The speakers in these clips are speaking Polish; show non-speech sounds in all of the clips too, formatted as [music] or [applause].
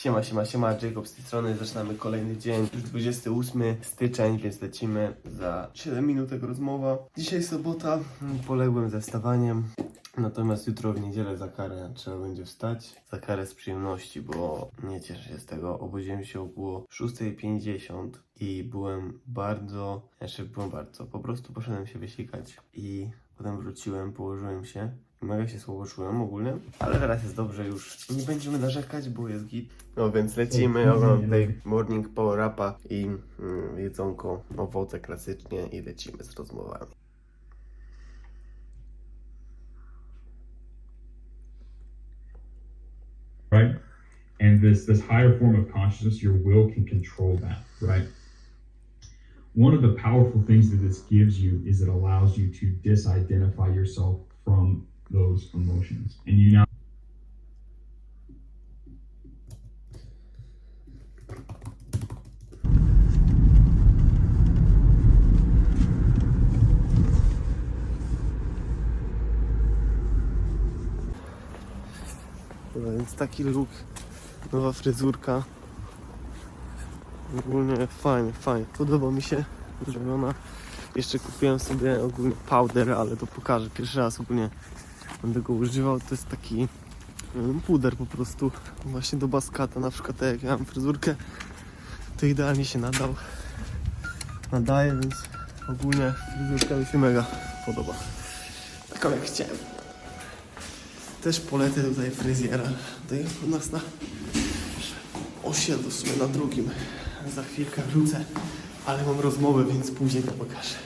Siema, siema, siema, Jacob z tej strony, zaczynamy kolejny dzień, już 28 styczeń, więc lecimy za 7 minutek rozmowa. Dzisiaj sobota, poległem ze wstawaniem, natomiast jutro w niedzielę za karę trzeba będzie wstać. Za karę z przyjemności, bo nie cieszę się z tego, obudziłem się około 6.50 i byłem bardzo, znaczy byłem bardzo, po prostu poszedłem się wysikać i potem wróciłem, położyłem się. Mega się słowo czułem ogólnie, ale teraz jest dobrze już. Nie będziemy narzekać, bo jest git. No więc lecimy, oglądam tutaj morning power upa i mm, jedzonko, owoce klasycznie i lecimy z rozmowami. right? And this this higher form of consciousness, your will can control that, right? One of the powerful things that this gives you is it allows you to disidentify yourself from those emotions, and you now No więc taki look, nowa fryzurka. Ogólnie fajnie, fajnie. Podoba mi się zrobiona. Jeszcze kupiłem sobie ogólnie powder, ale to pokażę. Pierwszy raz ogólnie będę go używał. To jest taki puder po prostu. Właśnie do baskata na przykład tak jak ja mam fryzurkę, to idealnie się nadał. Nadaje, więc ogólnie fryzurka mi się mega podoba. Taką jak chciałem. Też polecę tutaj fryzjera. Tutaj u nas na osiedlu, w sumie na drugim. Za chwilkę wrócę, ale mam rozmowę, więc później to pokażę.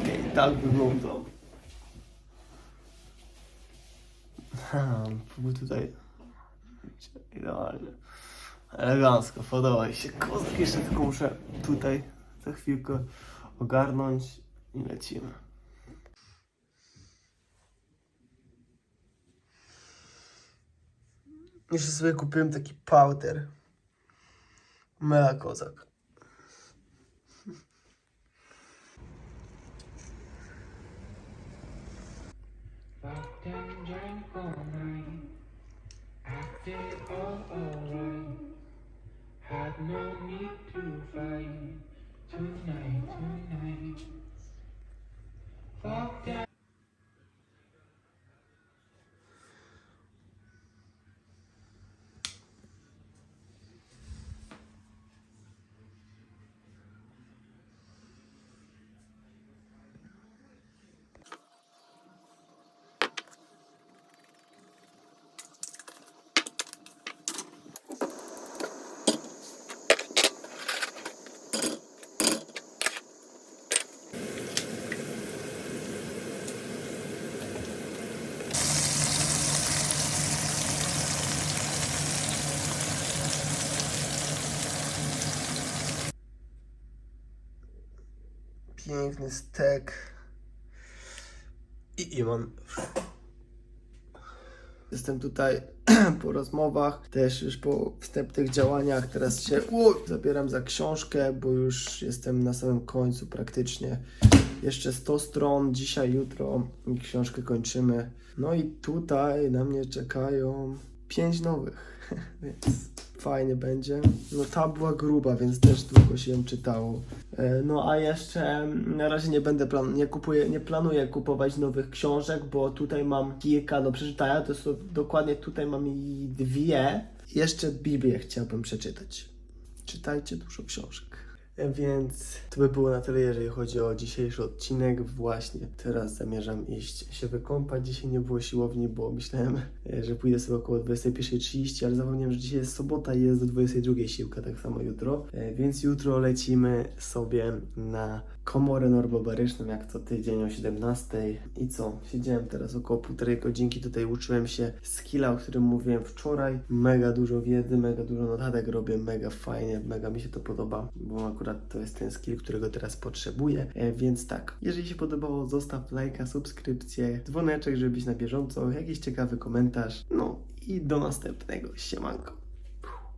Okej, tak wyglądał. Ha, był tutaj idealnie. Elegancko, podoba mi się. Kozak jeszcze tylko muszę tutaj za chwilkę ogarnąć i lecimy. Jeszcze sobie kupiłem taki powder. Mega kozak. Fucked and drank all night. Acted all alright. Had no need to fight. Tonight, tonight. Fucked and Piękny stek. I Iwan. Jestem tutaj [clears throat] po rozmowach, też już po wstępnych działaniach. Teraz się u, zabieram za książkę, bo już jestem na samym końcu praktycznie. Jeszcze 100 stron, dzisiaj, jutro i książkę kończymy. No i tutaj na mnie czekają 5 nowych, [laughs] więc fajnie będzie. No ta była gruba, więc też długo się ją czytało. E, No a jeszcze mm, na razie nie będę plan nie kupuję, nie planuję kupować nowych książek, bo tutaj mam kilka do przeczytania. To są dokładnie tutaj mam dwie. Jeszcze Biblię chciałbym przeczytać. Czytajcie dużo książek. Więc to by było na tyle, jeżeli chodzi o dzisiejszy odcinek. Właśnie teraz zamierzam iść się wykąpać. Dzisiaj nie było siłowni, bo myślałem, e, że pójdę sobie około 21.30, ale zapomniałem, że dzisiaj jest sobota i jest do 22.00 siłka, tak samo jutro. E, Więc jutro lecimy sobie na komorę norbobaryczną, jak co tydzień o 17.00. I co? Siedziałem teraz około półtorej godzinki, tutaj uczyłem się skilla, o którym mówiłem wczoraj. Mega dużo wiedzy, mega dużo notatek robię, mega fajnie, mega mi się to podoba, bo akurat to jest ten skill, którego teraz potrzebuję. E, Więc tak, jeżeli się podobało, zostaw lajka, subskrypcję, dzwoneczek, żeby być na bieżąco, jakiś ciekawy komentarz. No i do następnego. Siemanko.